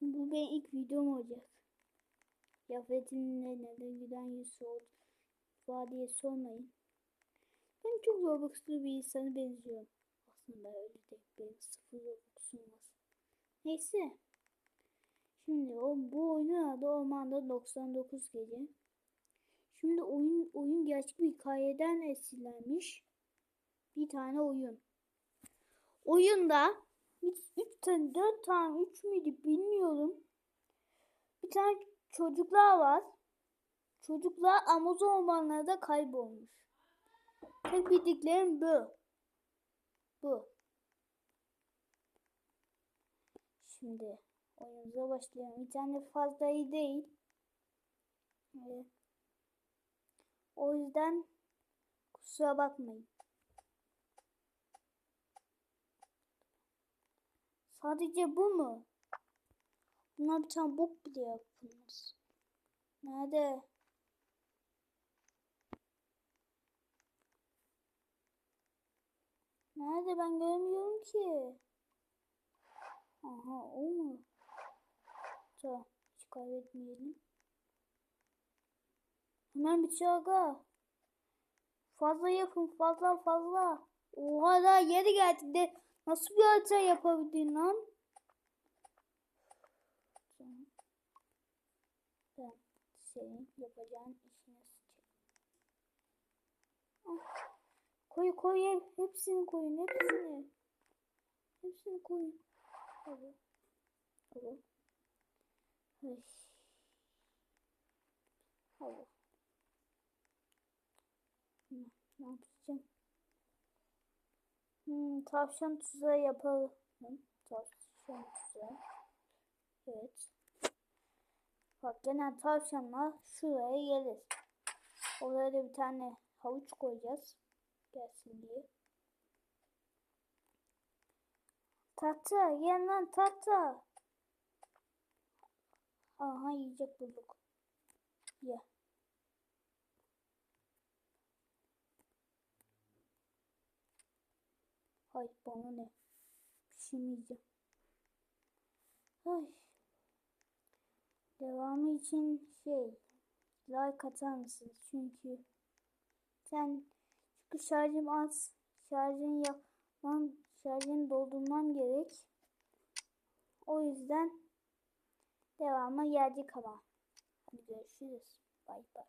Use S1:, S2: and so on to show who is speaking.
S1: Bu benim ilk videom olacak. Yafet'in ne neden giden yüzü oldu var diye sormayın. Ben çok Robux'lu bir insana benziyorum. Aslında öyle değil. Benim sıfır Robux'um var. Neyse. Şimdi o bu oyunun adı Ormanda 99 Gece. Şimdi oyun oyun gerçek bir hikayeden esinlenmiş bir tane oyun. Oyunda 3 tane 4 tane 3 müydü bilmiyorum. Bir tane çocuklar var. Çocuklar Amazon ormanlarında kaybolmuş. Tek bildiklerim bu. Bu. Şimdi oyunumuza başlayalım. İnternet fazla iyi değil. Evet. O yüzden kusura bakmayın. Sadece bu mu? Buna bir tane bile yapılmaz. Nerede? Nerede ben görmüyorum ki. Aha o mu? Tamam hiç kaybetmeyelim. Hemen bitiyor aga. Fazla yapın fazla fazla. Oha da yeri geldi de nasıl bir harita yapabildin lan? Ben senin yapacağın işine sıçayım. Ah. Koy koy hep- hepsini koyun hepsini. Hepsini koyun. Ay. Hadi. Ne, ne yapacağım? Hmm, tavşan tuzağı yapalım. Tavşan tuzağı. Evet. Bak gene tavşanlar şuraya gelir. Oraya da bir tane havuç koyacağız. Gelsin diye. Tahta gel lan tahta. Aha yiyecek bulduk. Hay bana ne? Pişirmeyeceğim. Ay. Devamı için şey like atar mısınız? Çünkü sen çünkü şarjım az. Şarjını yapmam, şarjını doldurmam gerek. O yüzden devamı gelecek ama. Hadi görüşürüz. Bay bay.